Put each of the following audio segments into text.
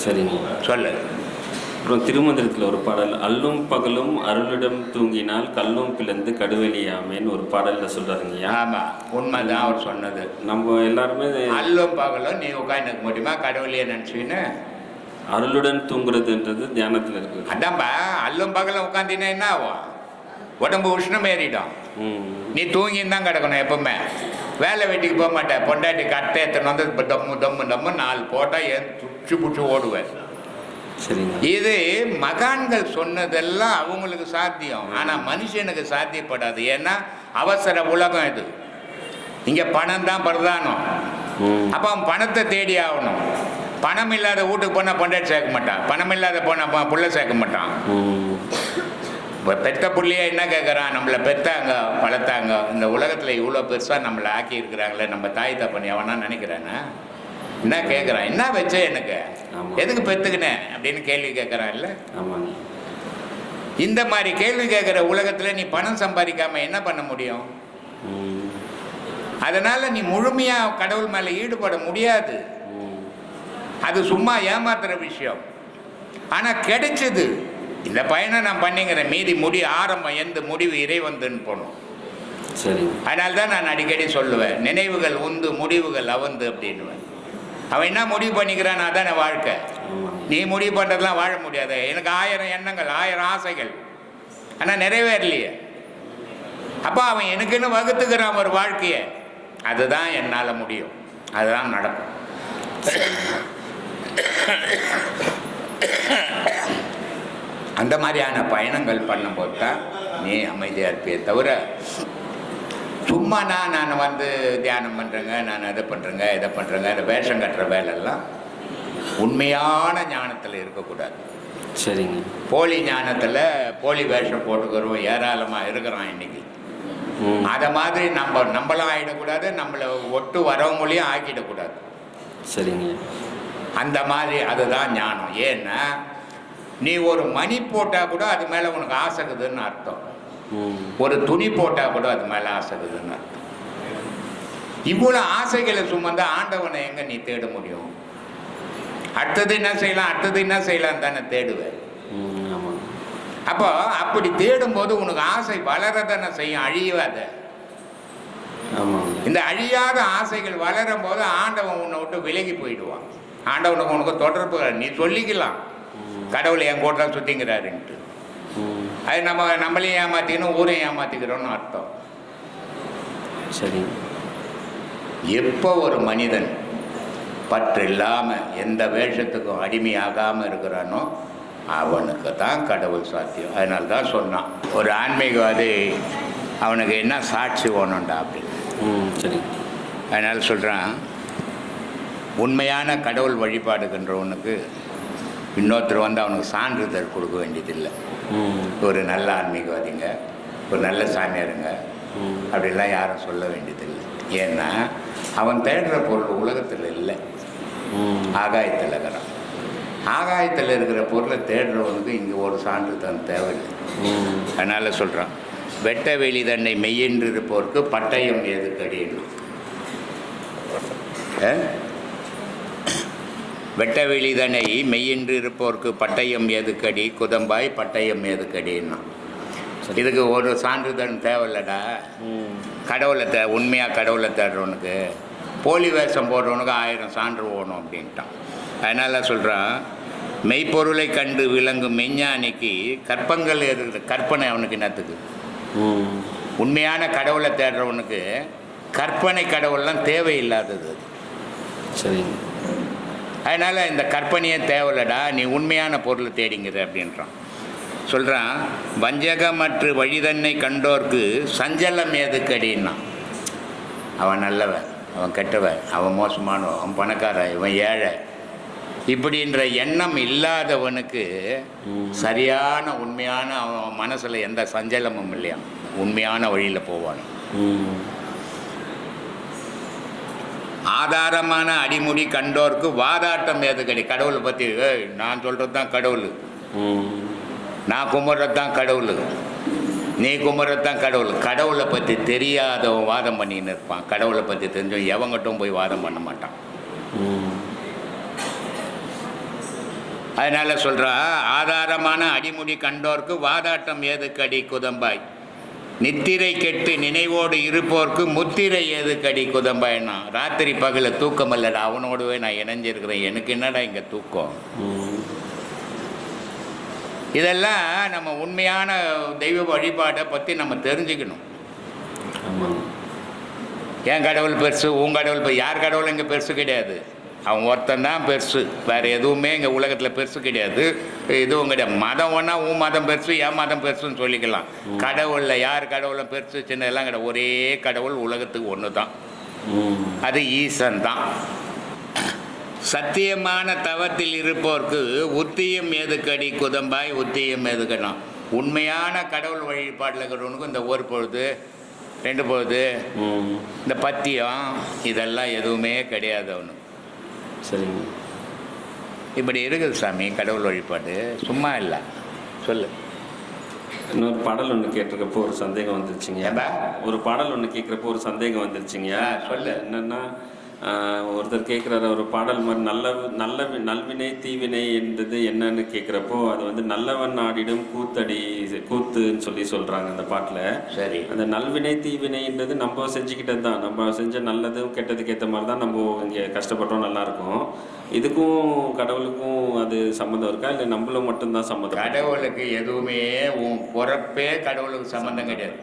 சரிங்க. சொல்லு. அப்புறம் திருமந்திரத்தில் ஒரு பாடல் அல்லும் பகலும் அருளிடம் தூங்கினால் கல்லும் பிளந்து கடுவெளியாமேன்னு ஒரு பாடலில் சொல்கிறாருங்கய்யா ஆமா உண்மைதான் அவர் சொன்னது. நம்ம எல்லாருமே அல்லும் பகலும் நீ உட்காந்துக்க முடியுமா? கடவுளையே நினச்சிக்கின்னு? அருளுடன் தூங்குறதுன்றது தியானத்தில் இருக்குது. அதான்பா அல்லும் பகலும் உட்காந்தினா என்ன ஆகும்? உடம்பு உஷ்ணம் ஏறிடும் ம். நீ தூங்கின்னு தான் கிடக்கணும் எப்பவுமே. வேலை வெட்டிக்கு போக மாட்டேன். பொண்டாட்டி கட்டை எத்தனை வந்து இப்ப டம்மு டம்மு டம்மு நாலு போட்டால் ஏன் துச்சு புச்சு ஓடுவேன். இது மகான்கள் சொன்னதெல்லாம் அவங்களுக்கு சாத்தியம். ஆனால் மனுஷனுக்கு சாத்தியப்படாது. ஏன்னா அவசர உலகம் இது. இங்கே பணம் தான் பிரதானம். அப்போ அவன் பணத்தை தேடி ஆகணும். பணம் இல்லாத வீட்டுக்கு போனால் பொண்டாட்டி சேர்க்க மாட்டான். பணம் இல்லாத போனால் புள்ள சேர்க்க மாட்டான். இப்போ பெத்த புள்ளைய என்ன கேட்குறான் நம்மளை பெத்தாங்க வளர்த்தாங்க. இந்த உலகத்தில் இவ்வளோ பெருசாக நம்மளை ஆக்கி இருக்கிறாங்களே நம்ம தாய் தப்பனி அவனா நினைக்கிறானா? என்ன கேட்குறான் என்ன வச்ச எனக்கு. எதுக்கு பெத்துக்கினேன் அப்படின்னு கேள்வி கேட்குறான் இல்லை? ஆமாங்க இந்த மாதிரி கேள்வி கேட்குற உலகத்தில் நீ பணம் சம்பாதிக்காம என்ன பண்ண முடியும்? அதனால் நீ முழுமையாக கடவுள் மேலே ஈடுபட முடியாது. அது சும்மா ஏமாத்துற விஷயம். ஆனால் கிடைச்சது இந்த பயணம் நான் பண்ணிக்கிறேன். மீதி முடி ஆரம்பம் எந்த முடிவு இறைவந்துன்னு போகணும். சரிங்க அதனால தான் நான் அடிக்கடி சொல்லுவேன் நினைவுகள் உந்து முடிவுகள் அவந்து அப்படின்னுவேன். அவன் என்ன முடிவு பண்ணிக்கிறான் அதானே வாழ்க்கை. நீ முடிவு பண்ணுறதுலாம் வாழ முடியாது. எனக்கு ஆயிரம் எண்ணங்கள் ஆயிரம் ஆசைகள். ஆனால் நிறைவேறலையே. அப்போ அவன் எனக்குன்னு வகுத்துக்கிறான் ஒரு வாழ்க்கையை. அதுதான் என்னால் முடியும். அதுதான் நடக்கும். அந்த மாதிரியான பயணங்கள் பண்ணும்போது தான் நீ அமைதியாக இருப்பியே தவிர சும்மா நான் நான் வந்து தியானம் பண்ணுறேங்க நான் அதை பண்ணுறேங்க இதை பண்ணுறேங்க இந்த வேஷம் கட்டுற வேலையெல்லாம் உண்மையான ஞானத்தில் இருக்கக்கூடாது. சரிங்க. போலி ஞானத்தில் போலி வேஷம் போட்டுக்கிறோம் ஏராளமாக இருக்கிறான் இன்னைக்கு. அதை மாதிரி நம்ம நம்மளும் ஆகிடக்கூடாது நம்மளை ஒட்டு வரவங்களையும் ஆக்கிடக்கூடாது. சரிங்க. அந்த மாதிரி அதுதான் ஞானம். ஏன்னா நீ ஒரு மணி போட்டால் கூட அது மேலே உனக்கு ஆசைக்குதுன்னு அர்த்தம். ஒரு துணி போட்டால் கூட அது மேலே ஆசைக்குதுன்னு அர்த்தம். இவ்வளோ ஆசைகளை சுமந்து ஆண்டவனை எங்கே நீ தேட முடியும்? அடுத்தது என்ன செய்யலாம்? அடுத்தது என்ன செய்யலாம் தானே தேடுவேன் அப்போ அப்படி தேடும்போது உனக்கு ஆசை வளரதானே செய்யும்? அழியாத. இந்த அழியாத ஆசைகள் வளரும் போது ஆண்டவன் உன்னை விட்டு விலகி போயிடுவான். ஆண்டவனுக்கு உனக்கு தொடர்பு நீ சொல்லிக்கலாம். கடவுளை என் கூட தான் சுற்றிங்கிறாருன்ட்டு அது நம்ம நம்மளையும் ஏமாத்திக்கணும் ஊரையும் ஏமாத்திக்கிறோம்னு அர்த்தம். சரிங்க எப்போ ஒரு மனிதன் பற்று இல்லாமல் எந்த வேஷத்துக்கும் அடிமையாகாமல் இருக்கிறானோ அவனுக்கு தான் கடவுள் சாத்தியம். அதனால தான் சொன்னான் ஒரு ஆன்மீகவாதி அவனுக்கு என்ன சாட்சி வேணும்டா அப்படின்னு. ம் சரிங்க அதனால் சொல்கிறான் உண்மையான கடவுள் வழிபாடுகின்றவனுக்கு இன்னொருத்தர் வந்து அவனுக்கு சான்றிதழ் கொடுக்க வேண்டியதில்லை. ஒரு நல்ல ஆன்மீகவாதிங்க ஒரு நல்ல சாமியாருங்க. அப்படிலாம் யாரும் சொல்ல வேண்டியதில்லை. ஏன்னா அவன் தேடுற பொருள் உலகத்தில் இல்லை. ஆகாயத்தில் இருக்கிறான். ஆகாயத்தில் இருக்கிற பொருளை தேடுறவனுக்கு இங்கே ஒரு சான்றிதழ் தேவையில்லை. அதனால் சொல்கிறான் வெட்ட வெளி தன்னை மெய்யென்று இருப்போருக்கு பட்டயம் எதுக்கடின்னு வெட்ட வெளி தன்னை மெய்யென்று இருப்போருக்கு பட்டயம் எதுக்கடி குதம்பாய் பட்டயம் எதுக்கடின்னா இதுக்கு ஒரு சான்றிதழ் தேவையில்லடா. கடவுளை தே உண்மையாக கடவுளை தேடுறவனுக்கு. போலி வேஷம் போடுறவனுக்கு ஆயிரம் சான்று ஓணும் அப்படின்ட்டான். அதனால் சொல்கிறான் மெய்ப்பொருளை கண்டு விளங்கும் மெஞ்ஞானிக்கு கற்பங்கள் இருக்கிற கற்பனை அவனுக்கு என்னத்துக்கு? உண்மையான கடவுளை தேடுறவனுக்கு கற்பனை கடவுள்லாம் தேவையில்லாதது சரிங்க. அதனால் இந்த கற்பனையே தேவையில்லடா நீ உண்மையான பொருளை தேடிங்கிற அப்படின்றான். சொல்கிறான் வஞ்சகமற்று வழிதன்னை கண்டோர்க்கு சஞ்சலம் எதுக்கடின்னா அவன் நல்லவன் அவன் கெட்டவன் அவன் மோசமானவன் அவன் பணக்காரன் இவன் ஏழை. இப்படின்ற எண்ணம் இல்லாதவனுக்கு சரியான உண்மையான அவன் மனசில் எந்த சஞ்சலமும் இல்லையா உண்மையான வழியில் போவான். ஆதாரமான அடிமுடி கண்டோருக்கு வாதாட்டம் ஏது கிடை? கடவுளை பற்றி நான் சொல்கிறது தான் கடவுள். நான் கும்பிட்றது தான் கடவுள். நீ கும்பிட்றது தான் கடவுள். கடவுளை பற்றி தெரியாதவன் வாதம் பண்ணின்னு இருப்பான். கடவுளை பற்றி தெரிஞ்சவன் எவங்கிட்டும் போய் வாதம் பண்ண மாட்டான். அதனால சொல்றா ஆதாரமான அடிமுடி கண்டோர்க்கு வாதாட்டம் ஏதுக்கடி குதம்பாய்? நித்திரை கெட்டு நினைவோடு இருப்போர்க்கு முத்திரை ஏதுக்கடி குதம்பாய்னா ராத்திரி பகல தூக்கம் இல்லடா அவனோடவே நான் இணைஞ்சிருக்கிறேன். எனக்கு என்னடா இங்கே தூக்கம்? இதெல்லாம் நம்ம உண்மையான தெய்வ வழிபாட்டை பற்றி நம்ம தெரிஞ்சுக்கணும். என் கடவுள் பெருசு உன் கடவுள் பெரு யார் கடவுள் இங்கே பெருசு கிடையாது. அவன் ஒருத்தன் தான் பெருசு. வேறு எதுவுமே இங்கே உலகத்தில் பெருசு கிடையாது. எதுவும் கிடையாது மதம் ஒன்றா உன் மதம் பெருசு என் மதம் பெருசுன்னு சொல்லிக்கலாம். கடவுளில் யார் கடவுளும் பெருசு சின்னதெல்லாம் கிடையாது. ஒரே கடவுள் உலகத்துக்கு ஒன்று தான். அது ஈசன் தான் சத்தியமான தவத்தில் இருப்போர்க்கு உத்தியம் எதுக்கடி குதம்பாய் உத்தியம் எதுக்கணும் உண்மையான கடவுள் வழிபாட்டில் இருக்கிறவனுக்கும் இந்த ஒரு பொழுது ரெண்டு பொழுது. இந்த பத்தியம் இதெல்லாம் எதுவுமே கிடையாது அவனு சரிங்க. இப்படி இருக்குது சாமி கடவுள் வழிபாடு. சும்மா இல்லை. சொல்லு. இன்னொரு பாடல் ஒன்று கேட்டிருக்கப்போ ஒரு சந்தேகம் வந்துருச்சுங்க? ஒரு பாடல் ஒன்று கேட்குறப்போ ஒரு சந்தேகம் வந்துருச்சுங்க சொல்லு. என்னன்னா ஒருத்தர் கேட்குறாரு ஒரு பாடல் மாதிரி நல்ல நல்ல நல்வினை தீவினை என்றது என்னன்னு கேட்குறப்போ அது வந்து நல்லவன் ஆடிடும் கூத்தடி கூத்துன்னு சொல்லி சொல்றாங்க அந்த பாட்டில். சரி. அந்த நல்வினை தீவினைன்றது நம்ம செஞ்சுக்கிட்டது தான். நம்ம செஞ்ச நல்லதும் கெட்டதுக்கு ஏற்ற மாதிரி தான் நம்ம இங்கே கஷ்டப்பட்டோம் நல்லா இருக்கும். இதுக்கும் கடவுளுக்கும் அது சம்மந்தம் இருக்கா? இல்லை நம்மளும் மட்டும்தான் சம்மந்தம் கடவுளுக்கு எதுவுமே உன் பிறப்பே கடவுளுக்கு சம்மந்தம் கிடையாது.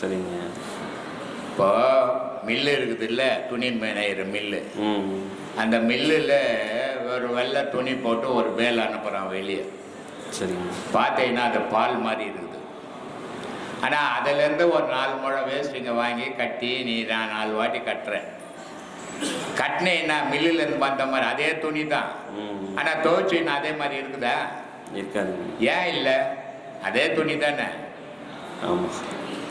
சரிங்க. இப்போ மில்லு இருக்குது இல்லை துணி மேனையிற மில்லு. அந்த மில்லில் ஒரு வெள்ளை துணி போட்டு ஒரு வேல் அனுப்புகிறான் வெளியே. சரிங்க. பார்த்தீங்கன்னா அது பால் மாதிரி இருக்குது. ஆனால் அதுலேருந்து ஒரு நாலு முழம் வேஸ்ட்டுங்க வாங்கி கட்டி நீ நான் நாலு வாட்டி கட்டுறேன். கட்டினேன்னா மில்லுலேருந்து வந்த மாதிரி அதே துணி தான். ஆனால் துவைச்சின்னா அதே மாதிரி இருக்குதா? இருக்காதுங்க. ஏன் இல்லை? அதே துணி தானே? ஆமாம்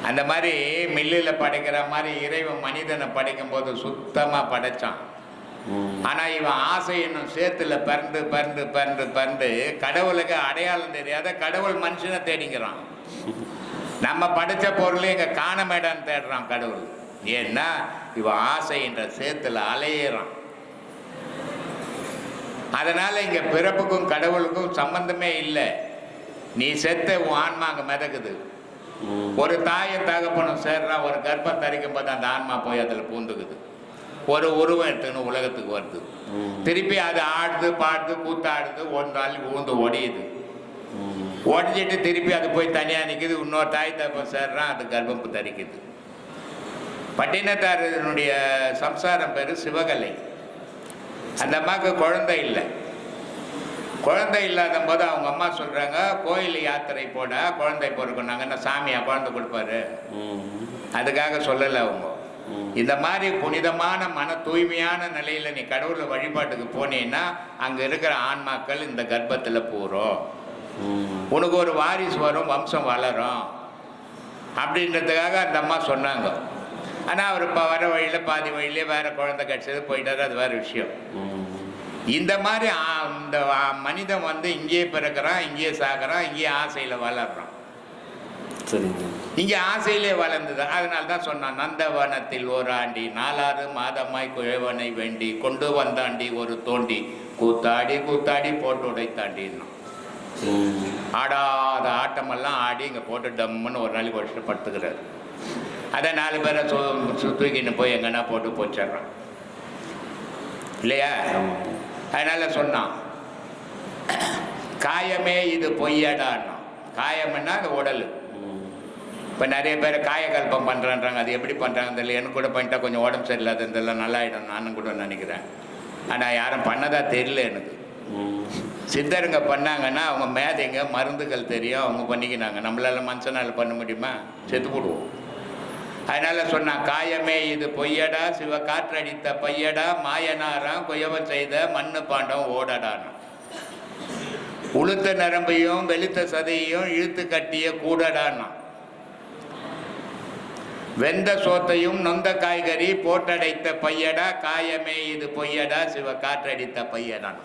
அந்த மாதிரி மில்லில் படைக்கிற மாதிரி இறைவன் மனிதனை படைக்கும்போது சுத்தமாக படைச்சான். ஆனால் இவன் ஆசை என்னும் சேத்துல பறந்து பறந்து பறந்து பறந்து கடவுளுக்கு அடையாளம் தெரியாத கடவுள் மனுஷனை தேடிங்கிறான் நம்ம படைச்ச பொருளை இங்கே காண மேடான்னு தேடுறான் கடவுள். ஏன்னா இவன் ஆசை என்ற சேத்துல அலையிறான். அதனால இங்க பிறப்புக்கும் கடவுளுக்கும் சம்பந்தமே இல்லை. நீ செத்த உன் ஆன்மா அங்கே மிதக்குது. ஒரு தாயை தகப்பனும் சேர்றா ஒரு கர்ப்பம் தரிக்கும் போது அந்த ஆன்மா போய் அதில் பூந்துக்குது. ஒரு உருவம் எடுத்துன்னு உலகத்துக்கு வருது. திருப்பி அது ஆடுது பாடுது கூத்தாடுது ஒன்றால் நாள் ஊந்து ஒடியுது. ஒடிஞ்சிட்டு திருப்பி அது போய் தனியாக நிற்குது இன்னொரு தாய் தகப்பன் சேர்றான் அது கர்ப்பம் தரிக்குது. பட்டினத்தாரனுடைய சம்சாரம் பேர் சிவகலை. அந்த அம்மாவுக்கு குழந்தை இல்லை. குழந்தை இல்லாத போது அவங்க அம்மா சொல்கிறாங்க கோயில் யாத்திரை போட குழந்தை பிறக்குனாங்கன்னா சாமியா குழந்தை கொடுப்பாரு? அதுக்காக சொல்லலை அவங்க. இந்த மாதிரி புனிதமான மன தூய்மையான நிலையில் நீ கடவுளை வழிபாட்டுக்கு போனீன்னா அங்கே இருக்கிற ஆன்மாக்கள் இந்த கர்ப்பத்தில் பூரும். உனக்கு ஒரு வாரிசு வரும் வம்சம் வளரும். அப்படின்றதுக்காக அந்த அம்மா சொன்னாங்க. ஆனால் அவர் இப்போ வர வழியில் பாதி வழியிலே வேற குழந்தை கிடச்சது போயிட்டாரு அது வேற விஷயம். இந்த மாதிரி இந்த மனிதன் வந்து இங்கேயே பிறக்கிறான் இங்கேயே சாகுறான் இங்கேயே ஆசையில் வளர்றான். சரிங்க. இங்கே ஆசையிலே வளர்ந்தது. அதனால தான் சொன்னான் நந்தவனத்தில் ஒரு ஆண்டி நாலாறு மாதமாய் குழவனை வேண்டி கொண்டு வந்தாண்டி ஒரு தோண்டி கூத்தாடி கூத்தாடி போட்டு உடைத்தாண்டின்னான். ம். ஆடாத ஆட்டமெல்லாம் ஆடி இங்கே போட்டு டம்முன்னு ஒரு நாளைக்கு வச்சுட்டு படுத்துக்கிறாரு. அதை நாலு பேரை சு தூக்கின்னு போய் எங்கன்னா போட்டு போச்சிடுறான். இல்லையா? அதனால சொன்னான் காயமே இது பொய்யடான்னா காயம்னா அந்த உடல். இப்போ நிறைய பேர் காயக்கல்பம் பண்ணுறான்றாங்க அது எப்படி பண்ணுறாங்க தெரியல. எனக்கு கூட பண்ணிட்டா கொஞ்சம் உடம்பு சரியில்லாத இதெல்லாம் நல்லாயிடும். நானும் கூட நினைக்கிறேன். ஆனால் யாரும் பண்ணதா தெரியல எனக்கு. சித்தருங்க பண்ணாங்கன்னா அவங்க மேதைங்க மருந்துகள் தெரியும். அவங்க பண்ணிக்கினாங்க. நம்மளால மனுஷனால் பண்ண முடியுமா? செத்து போடுவோம். அதனால சொன்னான் காயமே இது பொய்யடா சிவ காற்றடித்த பையடா மாயனாராம் குயவ செய்த மண்ணு பாண்டம் ஓடடான் உளுத்த நரம்பையும் வெளுத்த சதையையும் இழுத்து கட்டிய கூடடான்னா. வெந்த சோத்தையும் நொந்த காய்கறி போட்டடைத்த பையடா காயமே இது பொய்யடா சிவ காற்றடித்த பையடான்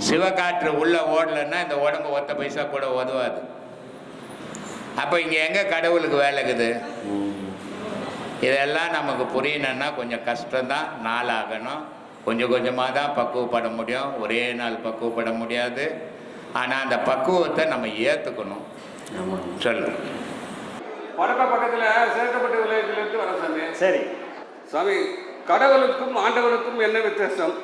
சிவகாற்று உள்ள ஓடலைன்னா இந்த உடம்பு ஒத்த பைசா கூட உதவாது அப்போ இங்கே எங்கே கடவுளுக்கு வேலைக்குது இதெல்லாம் நமக்கு புரியணும்னா கொஞ்சம் கஷ்டம்தான். நாளாகணும். கொஞ்சம் கொஞ்சமாக தான் பக்குவப்பட முடியும். ஒரே நாள் பக்குவப்பட முடியாது. ஆனால் அந்த பக்குவத்தை நம்ம ஏற்றுக்கணும் சொல்லு. வடக்க பக்கத்தில் சேர்க்கப்பட்ட வில்லேஜிலிருந்து வர சாமி சரி. சாமி கடவுளுக்கும் ஆண்டவனுக்கும் என்ன வித்தியாசம்?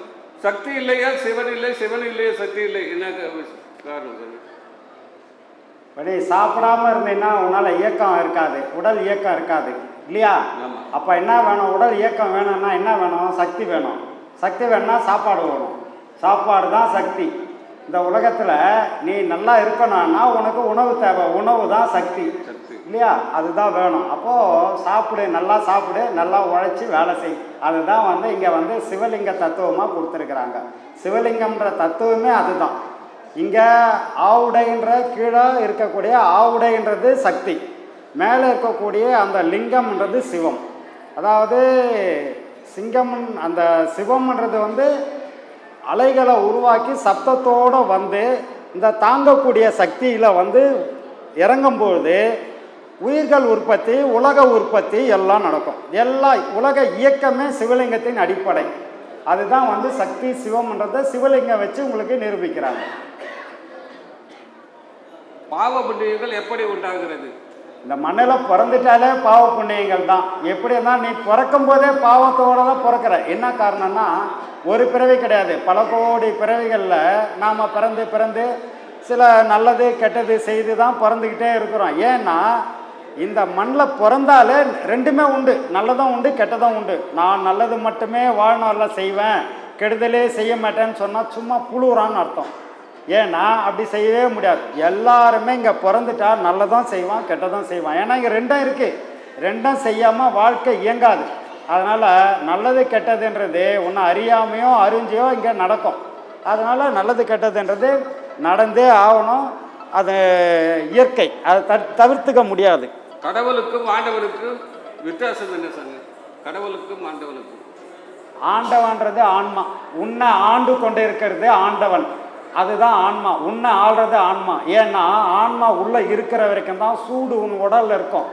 சக்தி இல்லையா சிவன் இல்லை? சிவன் இல்லையா சக்தி இல்லை? என்ன காரணம் சாமி சாப்பிடாம இருந்தீங்கன்னா உன்னால இயக்கம் இருக்காது. உடல் இயக்கம் இருக்காது. இல்லையா. அப்ப என்ன வேணும்? உடல் இயக்கம் வேணும்னா என்ன வேணும்? சக்தி வேணும். சக்தி வேணும்னா சாப்பாடு வேணும். சாப்பாடு தான் சக்தி. இந்த உலகத்துல நீ நல்லா இருக்கணும்னா உனக்கு உணவு தேவை. உணவு தான் சக்தி. சக்தி. இல்லையா? அதுதான் வேணும். அப்போது சாப்பிடு. நல்லா சாப்பிடு. நல்லா உழைச்சி வேலை செய். அதுதான் வந்து இங்கே வந்து சிவலிங்க தத்துவமாக கொடுத்துருக்குறாங்க. சிவலிங்கம்ன்ற தத்துவமே அதுதான். இங்கே ஆவுடைன்ற கீழே இருக்கக்கூடிய ஆவுடைன்றது சக்தி. மேலே இருக்கக்கூடிய அந்த லிங்கம்ன்றது சிவம். அதாவது சிங்கம் அந்த சிவம்ன்றது வந்து அலைகளை உருவாக்கி சப்தத்தோடு வந்து இந்த தாங்கக்கூடிய சக்தியில் வந்து இறங்கும்பொழுது உயிர்கள் உற்பத்தி உலக உற்பத்தி எல்லாம் நடக்கும். எல்லா உலக இயக்கமே சிவலிங்கத்தின் அடிப்படை. அதுதான் வந்து சக்தி சிவம்ன்றதை சிவலிங்கம் வச்சு உங்களுக்கு நிரூபிக்கிறாங்க. பாவ எப்படி உண்டாகிறது? இந்த மண்ணில் பிறந்துட்டாலே பாவ புண்ணியங்கள் தான். எப்படி நீ பிறக்கும் போதே பாவத்தோட தான் பிறக்கிற. என்ன காரணம்னா ஒரு பிறவி கிடையாது. பல கோடி பிறவிகளில் நாம் பிறந்து பிறந்து சில நல்லது கெட்டது செய்து தான் பிறந்துக்கிட்டே இருக்கிறோம். ஏன்னா இந்த மண்ணில் பிறந்தாலே ரெண்டுமே உண்டு. நல்லதும் உண்டு கெட்டதும் உண்டு. நான் நல்லது மட்டுமே வாழ்நாளில் செய்வேன். கெடுதலே செய்ய மாட்டேன்னு சொன்னால் சும்மா புழுறான்னு அர்த்தம். ஏன்னா அப்படி செய்யவே முடியாது. எல்லாருமே இங்கே பிறந்துட்டா நல்லதும் செய்வான் கெட்டதும் செய்வான். ஏன்னா இங்கே ரெண்டும் இருக்குது ரெண்டும் செய்யாமல் வாழ்க்கை இயங்காது. அதனால் நல்லது கெட்டதுன்றது ஒன்று அறியாமையோ அறிஞ்சியோ இங்கே நடக்கும். அதனால் நல்லது கெட்டதுன்றது நடந்தே ஆகணும். அது இயற்கை. அதை த தவிர்த்துக்க முடியாது. கடவுளுக்கும் ஆண்டவனுக்கும் வித்தியாசம் என்ன சாமி? கடவுளுக்கும் ஆண்டவனுக்கும். ஆண்டவன்றது ஆன்மா. உன்னை ஆண்டு கொண்டு இருக்கிறது ஆண்டவன். அதுதான் ஆன்மா. உன்னை ஆள்றது ஆன்மா. ஏன்னா ஆன்மா உள்ள இருக்கிற வரைக்கும் தான் சூடு உன் உடல்ல இருக்கும்.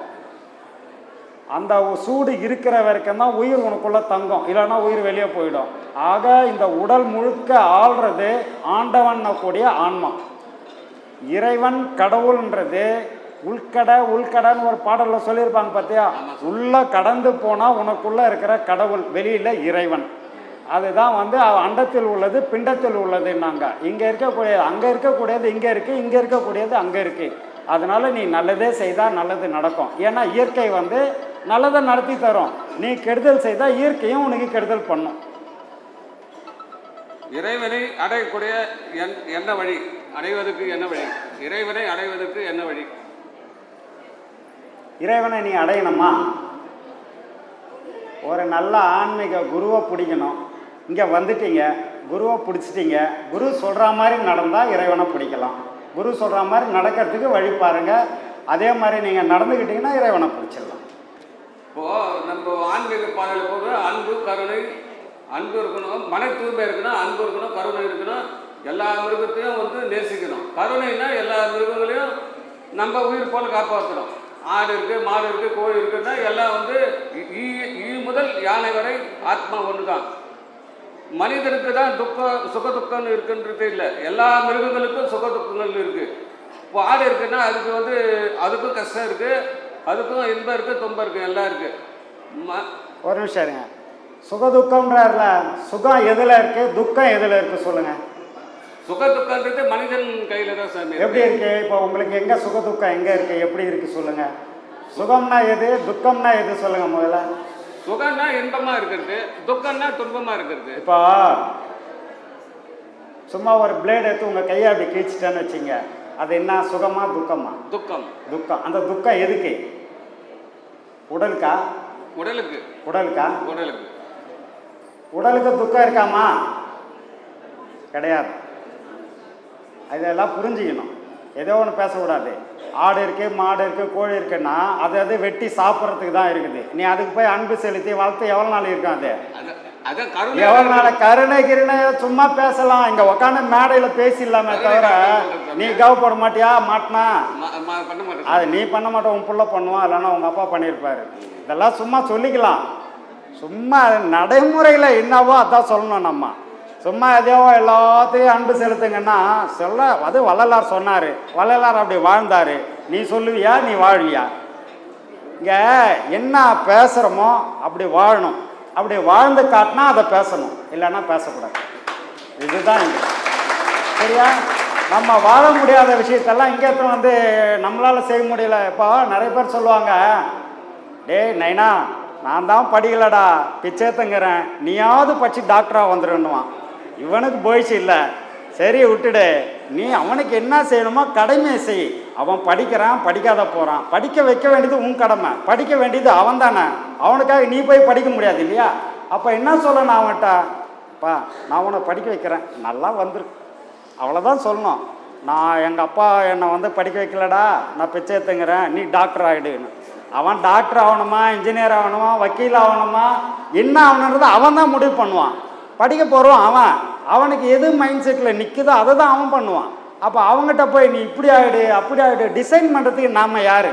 அந்த சூடு இருக்கிற வரைக்கும் தான் உயிர் உனக்குள்ள தங்கும். இல்லைன்னா உயிர் வெளியே போயிடும். ஆக இந்த உடல் முழுக்க ஆள்றது ஆண்டவன் கூடிய ஆன்மா. இறைவன் கடவுள்ன்றது உள்கடை உள்கடைன்னு ஒரு பாடல்ல சொல்லியிருப்பாங்க பார்த்தியா உள்ள கடந்து போனா உனக்குள்ள இருக்கிற கடவுள் வெளியில இறைவன். அதுதான் வந்து அண்டத்தில் உள்ளது பிண்டத்தில் உள்ளதுன்னாங்க. இங்க இருக்கக்கூடியது அங்க இருக்கக்கூடியது இங்க இருக்கு இங்க இருக்கக்கூடியது அங்க இருக்கு. அதனால நீ நல்லதே செய்தா நல்லது நடக்கும். ஏன்னா இயற்கை வந்து நல்லதை நடத்தி தரும். நீ கெடுதல் செய்தா இயற்கையும் உனக்கு கெடுதல் பண்ணும். இறைவனை அடையக்கூடிய என் என்ன வழி? அடைவதற்கு என்ன வழி? இறைவனை அடைவதற்கு என்ன வழி? இறைவனை நீ அடையணுமா? ஒரு நல்ல ஆன்மீக குருவை பிடிக்கணும். இங்கே வந்துட்டீங்க குருவை பிடிச்சிட்டீங்க குரு சொல்கிற மாதிரி நடந்தால் இறைவனை பிடிக்கலாம். குரு சொல்கிற மாதிரி நடக்கிறதுக்கு வழி பாருங்க. அதே மாதிரி நீங்கள் நடந்துக்கிட்டீங்கன்னா இறைவனை பிடிச்சிடலாம். இப்போ நம்ம ஆன்மீக பாதையில் போக அன்பு கருணை அன்பு இருக்கணும். மன தூய்மை இருக்கணும். அன்பு இருக்கணும் கருணை இருக்கணும். எல்லா மிருகத்தையும் வந்து நேசிக்கணும். கருணைனா எல்லா மிருகங்களையும் நம்ம உயிர் போல காப்பாற்றணும் ஆடு இருக்கு மாடு இருக்கு கோழி இருக்குன்னா எல்லாம் வந்து ஈ ஈ முதல் யானை வரை ஆத்மா ஒன்று தான் மனிதனுக்கு தான் துக்கம் சுக துக்கம்னு இருக்குன்றது இல்லை. எல்லா மிருகங்களுக்கும் சுக துக்கங்கள் இருக்கு. இப்போ ஆடு இருக்குன்னா அதுக்கு வந்து அதுக்கும் கஷ்டம் இருக்கு. அதுக்கும் இன்பம் இருக்கு துன்பம் இருக்கு எல்லாம் இருக்கு. ம- ஒரு நிமிஷம் இருங்க. சுகதுக்கம்ன்றார்ல சுகம் எதில் இருக்குது துக்கம் எதில் இருக்குது சொல்லுங்கள் சுக துக்கன்றது மனிதன் கையில தான் சாமி எப்படி இருக்கு. இப்போ உங்களுக்கு எங்கே சுகதுக்கம் எங்கே இருக்குது எப்படி இருக்குது சொல்லுங்கள் சுகம்னா எது துக்கம்னா எது சொல்லுங்கள் முதல்ல. சுகம்னா இன்பமா இருக்கிறது துக்கம்னா துன்பமா இருக்கிறது. இப்போ சும்மா ஒரு பிளேட் எடுத்து உங்கள் கையை அப்படி கிழிச்சிட்டேன்னு வச்சுங்க. அது என்ன? சுகமா துக்கமா? துக்கம். துக்கம். அந்த துக்கம் எதுக்கு? உடலுக்கா? உடலுக்கு. உடலுக்கா? உடலுக்கு. உடலுக்கு துக்கம் இருக்காமா? கிடையாது. இதெல்லாம் புரிஞ்சுக்கணும். ஏதோ ஒன்று பேசக்கூடாது. ஆடு இருக்கு மாடு இருக்கு கோழி இருக்குன்னா அது அது வெட்டி சாப்பிட்றதுக்கு தான் இருக்குது. நீ அதுக்கு போய் அன்பு செலுத்தி வளர்த்து எவ்வளோ நாள் இருக்கும் அது? எவ்வளோ நாள்? கருணை கிருணை சும்மா பேசலாம். இங்கே உட்காந்து மேடையில் பேசிடலாமே தவிர நீ கவப்பட மாட்டியா? மாட்டினா? அது நீ பண்ண மாட்ட உன் புள்ள பண்ணுவான் இல்லைன்னா உங்கள் அப்பா பண்ணியிருப்பாரு. இதெல்லாம் சும்மா சொல்லிக்கலாம். சும்மா நடைமுறையில் என்னவோ அதான் சொல்லணும் நம்ம. சும்மா எதையோ எல்லாத்தையும் அன்பு செலுத்துங்கன்னா சொல்ல அது வள்ளலார் சொன்னார். வள்ளலார் அப்படி வாழ்ந்தார். நீ சொல்லுவியா நீ வாழ்வியா? இங்கே என்ன பேசுகிறோமோ அப்படி வாழணும். அப்படி வாழ்ந்து காட்டினா அதை பேசணும். இல்லைன்னா பேசக்கூடாது. இதுதான் இங்கே. சரியா? நம்ம வாழ முடியாத விஷயத்தெல்லாம் இங்கே வந்து நம்மளால் செய்ய முடியல. இப்போ நிறைய பேர் சொல்லுவாங்க டேய் நைனா நான் தான் படிக்கலடா. பிச்சை தங்குறேன் நீயாவது படிச்சு டாக்டராக வந்துருன்னுவான். இவனுக்கு போயிடுச்சு இல்லை. சரி விட்டுடு. நீ அவனுக்கு என்ன செய்யணுமோ கடமையை செய். அவன் படிக்கிறான் படிக்காத போகிறான் படிக்க வைக்க வேண்டியது உன் கடமை. படிக்க வேண்டியது அவன் தானே. அவனுக்காக நீ போய் படிக்க முடியாது இல்லையா? அப்போ என்ன சொல்லணும் அவன்கிட்ட? அப்பா நான் உன்னை படிக்க வைக்கிறேன். நல்லா வந்துரு. அவ்வளோதான் சொல்லணும். நான் எங்கள் அப்பா என்னை வந்து படிக்க வைக்கலடா. நான் பிச்சை எடுத்துங்கிறேன். நீ டாக்டர் ஆகிடுன்னு அவன் டாக்டர் ஆகணுமா இன்ஜினியர் ஆகணுமா வக்கீல் ஆகணுமா? என்ன ஆகணுன்றதை அவன் தான் முடிவு பண்ணுவான். படிக்க போகிறோம் அவன். அவனுக்கு எது மைண்ட் செட்டில் நிற்குதோ அதை தான் அவன் பண்ணுவான். அப்போ அவங்ககிட்ட போய் நீ இப்படி ஆகிடு அப்படி ஆகிடு டிசைன் பண்ணுறதுக்கு நாம் யார்?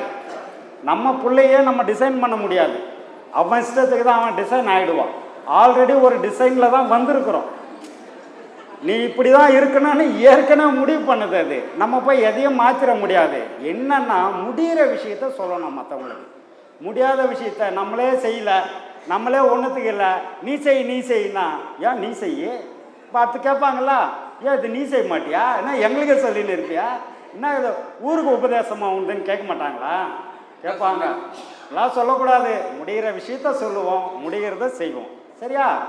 நம்ம பிள்ளையே நம்ம டிசைன் பண்ண முடியாது. அவன் இஷ்டத்துக்கு தான் அவன் டிசைன் ஆகிடுவான் ஆல்ரெடி ஒரு டிசைனில் தான் வந்திருக்கிறோம். நீ இப்படி தான் இருக்கணும்னு ஏற்கனவே முடிவு பண்ணுது அது. நம்ம போய் எதையும் மாற்றிட முடியாது. என்னன்னா முடிகிற விஷயத்த சொல்லணும் மற்றவங்களுக்கு முடியாத விஷயத்த நம்மளே செய்யலை. நம்மளே ஒன்றுத்துக்கு இல்லை. நீ செய் நீ செய்யினா ஏன் நீ செய்ய? பார்த்து கேட்பாங்களா ஏன் இது நீ செய்ய மாட்டியா? என்ன எங்களுக்கே சொல்லின்னு இருப்பியா? என்ன இது ஊருக்கு உபதேசமாக உண்டுன்னு கேட்க மாட்டாங்களா? கேட்பாங்க. எல்லாம் சொல்லக்கூடாது. முடிகிற விஷயத்த சொல்லுவோம். முடிகிறத செய்வோம். சரியா?